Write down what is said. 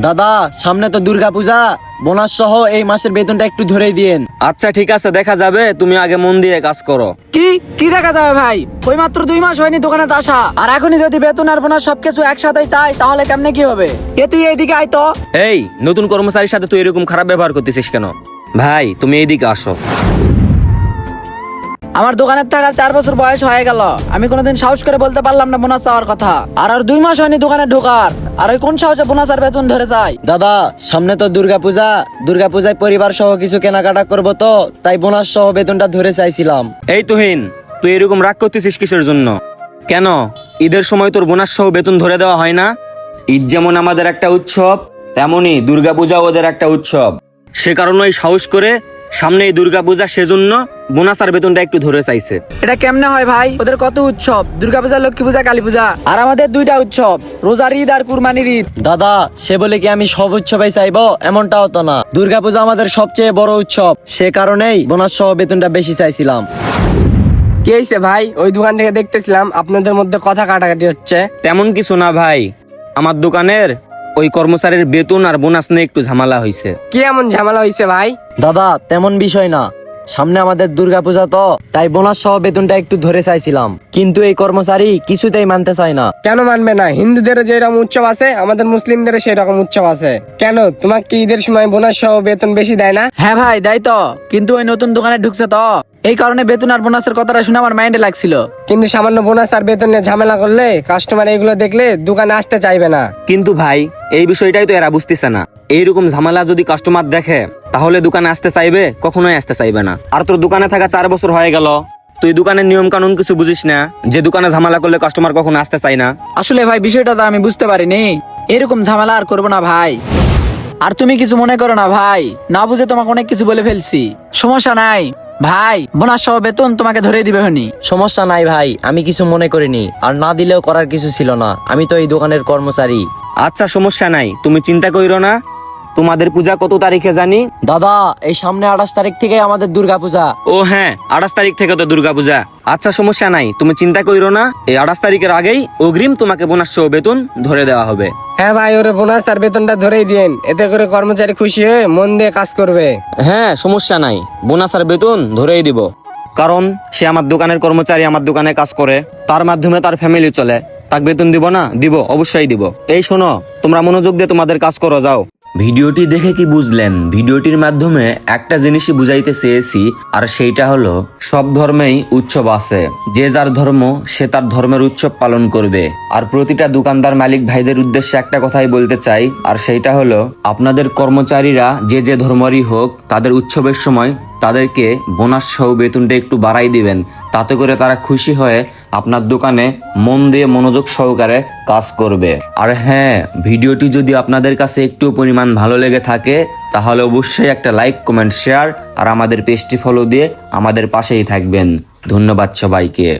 দাদা সামনে তো দুর্গা পূজা বোনাস সহ এই মাসের বেতনটা একটু ধরেই দিয়েন। আচ্ছা ঠিক আছে দেখা যাবে তুমি আগে মন দিয়ে কাজ করো। কি? কি দেখা যাবে ভাই? ওই মাত্র দুই মাস হয়নি দোকানে তো আসা। আর এখনই যদি বেতন আর বোনাস সবকিছু একসাথে চাই তাহলে কেমনে কি হবে? এ তুই এইদিকে আয় তো। এই নতুন কর্মচারীর সাথে তুই এরকম খারাপ ব্যবহার করতেছিস কেন? ভাই তুমি এইদিকে আসো। আমার দোকানের থাকার চার বছর বয়স হয়ে গেল। আমি কোনোদিন সাহস করে বলতে পারলাম না বোনাস চাওয়ার কথা। আর আর দুই মাস হয়নি দোকানে ঢোকার। আর ওই কোন সাহসে বোনাস আর বেতন ধরে যায়? দাদা সামনে তো দুর্গা পূজা দুর্গা পূজায় পরিবার সহ কিছু কেনাকাটা করব তো তাই বোনাস সহ বেতনটা ধরে চাইছিলাম। এই তুহিন তুই এরকম রাগ করতেছিস কিসের জন্য? কেন? ঈদের সময় তোর বোনাস সহ বেতন ধরে দেওয়া হয় না? ঈদ যেমন আমাদের একটা উৎসব তেমনি দুর্গাপূজা ওদের একটা উৎসব। সে কারণেই সাহস করে সামনে এই দুর্গাপূজা সেজন্য বোনাস আর বেতনটা একটু ধরে চাইছে। এটা কেমনে হয় ভাই? ওদের কত উৎসব? দুর্গা পূজা লক্ষ্মী পূজা কালী পূজা আর আমাদের দুইটা উৎসব রোজার ঈদ আর কুরবানির ঈদ। দাদা সে বলে কি আমি সব উৎসবে চাইব? এমনটাও তো না। দুর্গা পূজা আমাদের সবচেয়ে বড় উৎসব। সে কারণেই বোনাস সহ বেতনটা বেশি চাইছিলাম। কি হয়েছে ভাই? ওই দোকান থেকে দেখতেছিলাম আপনাদের মধ্যে কথা কাটাকাটি হচ্ছে। তেমন কিছু না ভাই। আমার দোকানের ওই কর্মচারীর বেতন আর বোনাস নিয়ে একটু ঝামেলা হয়েছে কি এমন ঝামেলা হয়েছে ভাই? দাদা তেমন বিষয় না। সামনে আমাদের দুর্গা পূজা তো তাই বোনাস সহ বেতনটা একটু ধরে চাইছিলাম। কিন্তু এই কর্মচারী কিছুতেই মানতে চায় না। কেন মানবে না? হিন্দুদের যেরকম উৎসব আছে আমাদের মুসলিমদের সেই রকম উৎসব আছে। কেন? তোমাকে কি ঈদের সময় বোনাস সহ বেতন বেশি দেয় না? হ্যাঁ ভাই দেয় তো। কিন্তু ওই নতুন দোকানে ঢুকছে তো। এই কারণে বেতন আর বোনাসের কথাটা শুনে আমার মাইন্ডে লাগছিল। কিন্তু সামান্য বোনাস আর বেতন নিয়ে ঝামেলা করলে কাস্টমার এগুলো দেখলে দোকানে আসতে চাইবে না। কিন্তু ভাই এই বিষয়টাই তো এরা বুঝতেছে না। এইরকম ঝামেলা যদি কাস্টমার দেখে, তাহলে দোকানে আসতে চাইবে, কখনোই আসতে চাইবে না। আর তোর দোকানে থাকা চার বছর হয়ে গেল, তুই দোকানের নিয়ম কানুন কিছু বুঝিস না, যে দোকানে ঝামেলা করলে কাস্টমার কখনো আসতে চাই না। আসলে ভাই, বিষয়টা তো আমি বুঝতে পারিনি। এরকম ঝামেলা আর করব না ভাই। আর তুমি কিছু মনে করো না ভাই। না বুঝে তোমাকে অনেক কিছু বলে ফেলছি। সমস্যা নাই। ভাই বোনাস সহ বেতন তোমাকে ধরে দিবে হনি। সমস্যা নাই ভাই আমি কিছু মনে করিনি। আর না দিলেও করার কিছু ছিল না। আমি তো এই দোকানের কর্মচারী। আচ্ছা সমস্যা নাই। তুমি চিন্তা কইরো না। তোমাদের পূজা কত তারিখে জানি? দাদা এই সামনে আঠাশ তারিখ থেকে আমাদের দুর্গা পূজা ও হ্যাঁ আঠাশ তারিখ থেকে তো দুর্গাপূজা। আচ্ছা সমস্যা নাই তুমি চিন্তা কইরো না। এই আঠাশ তারিখের আগেই অগ্রিম তোমাকে বোনাস সহ বেতন ধরে দেওয়া হবে। হ্যাঁ ভাই ওরে বোনাস আর বেতনটা ধরেই দিন এতে করে কর্মচারী খুশি হয়ে মন দিয়ে কাজ করবে। হ্যাঁ সমস্যা নাই। বোনাস আর বেতন ধরেই দিব। কারণ সে আমার দোকানের কর্মচারী আমার দোকানে কাজ করে। তার মাধ্যমে তার ফ্যামিলি চলে। তাকে বেতন দিব না? দিব অবশ্যই দিব। এই শোনো তোমরা মনোযোগ দিয়ে তোমাদের কাজ করো যাও। ভিডিওটি দেখে কি বুঝলেন? ভিডিওটির মাধ্যমে একটা জিনিসই বুঝাইতে চেয়েছি, আর সেইটা হলো, সব ধর্মেই উৎসব আছে। যে যার ধর্ম, সে তার ধর্মের উৎসব পালন করবে। আর প্রতিটা দোকানদার মালিক ভাইদের উদ্দেশ্যে একটা কথাই বলতে চাই, আর সেইটা হলো, আপনাদের কর্মচারীরা যে যে ধর্মরই হোক, তাদের উৎসবের সময় তাদেরকে বোনাস সহ বেতনটা একটু বাড়াই দিবেন। তাতে করে তারা খুশি হয়ে আপনার দোকানে মন দিয়ে মনোযোগ সহকারে কাজ করবে। আর হ্যাঁ ভিডিওটি যদি আপনাদের কাছে একটু পরিমাণ ভালো লেগে থাকে, তাহলে অবশ্যই একটা লাইক, কমেন্ট, শেয়ার আর আমাদের পেজটি ফলো দিয়ে আমাদের পাশেই থাকবেন। ধন্যবাদ সবাইকে।